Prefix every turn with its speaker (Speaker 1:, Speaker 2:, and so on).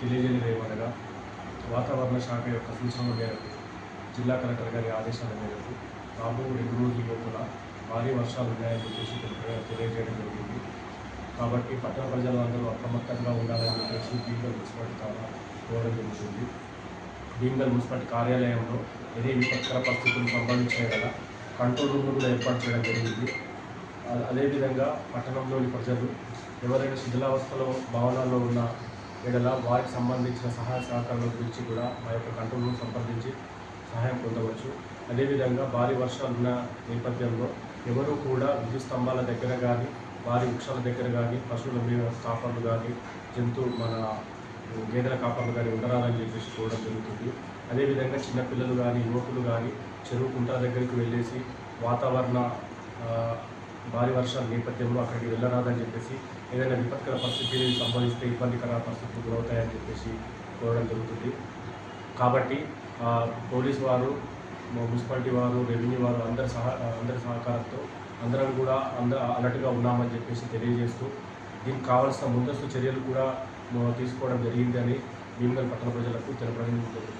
Speaker 1: తెలియజేయడం ఏమనగా వాతావరణ శాఖ యొక్క సూచనల మేరకు జిల్లా కలెక్టర్ గారి ఆదేశాల మేరకు రాబో రెండు రోజుల లోపల భారీ వర్షాలు ఉన్నాయని చెప్పేసి తెలియజేయడం జరిగింది. కాబట్టి పట్టణ ప్రజలందరూ అప్రమత్తంగా ఉండాలని చెప్పేసి భీమగల్ మున్సిపాలిటీ ద్వారా కోరడం జరుగుతుంది. భీమగల్ మున్సిపాలిటీ కార్యాలయంలో ఏదే విపత్కర పరిస్థితులు సంబంధించిన కంట్రోల్ రూమ్ కూడా ఏర్పాటు చేయడం జరిగింది. అదేవిధంగా పట్టణంలోని ప్రజలు ఎవరైనా శిథిలావస్థలో భవనాల్లో ఉన్న ఎడల వారికి సంబంధించిన సహాయ సహకారాల గురించి కూడా మా యొక్క కంట్రోల్ సంప్రదించి సహాయం పొందవచ్చు. అదేవిధంగా భారీ వర్షాలు ఉన్న నేపథ్యంలో ఎవరు కూడా విద్యుత్ స్తంభాల దగ్గర కానీ భారీ వృక్షాల దగ్గర కానీ పశువుల మీద కాపర్లు కానీ జంతు మన గేదెల కాపర్లు కానీ ఉండరాదని చెప్పేసి చూడడం జరుగుతుంది. అదేవిధంగా చిన్నపిల్లలు కానీ యువకులు కానీ చెరువు కుంట దగ్గరికి వెళ్ళేసి వాతావరణ భారీ వర్షాల నేపథ్యంలో అక్కడికి వెళ్ళరాదని చెప్పేసి ఏదైనా విపత్కర పరిస్థితి సంభవిస్తే ఇబ్బందికర పరిస్థితులు గురవుతాయని చెప్పేసి కోరడం జరుగుతుంది. కాబట్టి పోలీస్ వారు మున్సిపాలిటీ వారు రెవెన్యూ వారు అందరి సహా అందరి సహకారంతో అందరం కూడా అంద అలర్ట్గా ఉన్నామని చెప్పేసి తెలియజేస్తూ దీనికి కావాల్సిన ముందస్తు చర్యలు కూడా తీసుకోవడం జరిగిందని భీమగల్ పట్టణ ప్రజలకు తెలపడం జరుగుతుంది.